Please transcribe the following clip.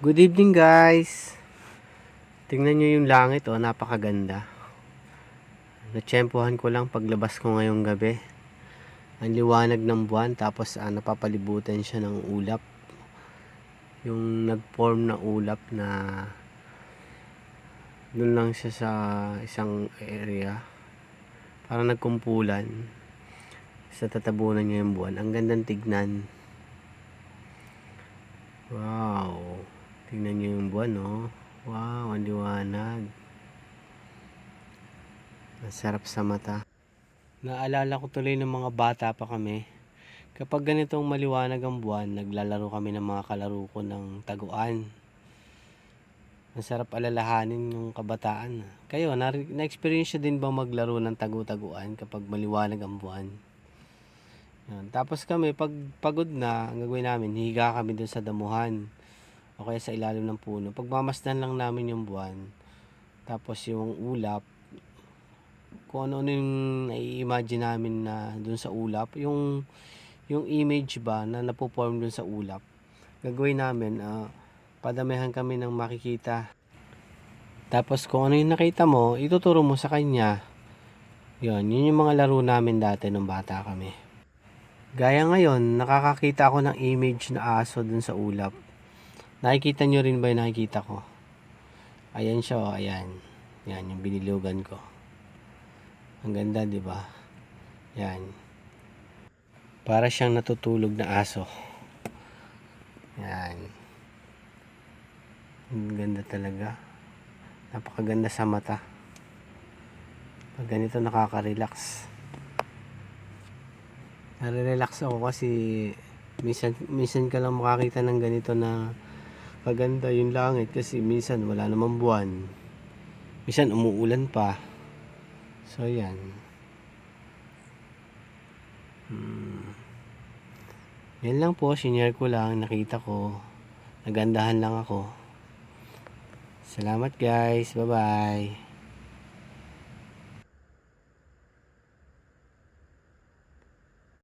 Good evening guys. Tingnan nyo yung langit oh, napakaganda. Natsyempohan ko lang paglabas ko ngayong gabi. Ang liwanag ng buwan tapos ah, napapalibutan siya ng ulap. Yung nag-form na ulap na doon lang siya sa isang area. Parang nagkumpulan sa tatabunan niya yung buwan. Ang gandang tignan. Wow. Tingnan niyo yung buwan, no? Wow, ang liwanag. Masarap sa mata. Naalala ko tuloy ng mga bata pa kami. Kapag ganitong maliwanag ang buwan, naglalaro kami ng mga kalaro ko ng taguan. Masarap alalahanin yung kabataan. Kayo, na- na-experience nyo din ba maglaro ng tagu-taguan kapag maliwanag ang buwan? Yan. Tapos kami, pag pagod na, ang gagawin namin, higa kami dun sa damuhan. O kaya sa ilalim ng puno. Pagmamasdan lang namin yung buwan. Tapos yung ulap, kung ano-ano yung nai-imagine namin na dun sa ulap, yung yung image ba na napoform dun sa ulap, gagawin namin, ah, padamihan kami ng makikita. Tapos kung ano yung nakita mo, ituturo mo sa kanya. Yun, yun yung mga laro namin dati nung bata kami. Gaya ngayon, nakakakita ako ng image na aso dun sa ulap. Nakikita nyo rin ba yung nakikita ko? Ayan siya, oh, ayan. Yan, yung binilugan ko. Ang ganda, di ba? Yan. Para siyang natutulog na aso. Yan. Ang ganda talaga. Napakaganda sa mata. Pag ganito nakaka-relax. Nare-relax ako kasi minsan, minsan ka lang makakita ng ganito na kaganda yung langit kasi minsan wala namang buwan. Minsan umuulan pa. So yan. Hmm. Yan lang po, sinare ko lang, nakita ko. Nagandahan lang ako. Salamat guys, bye bye.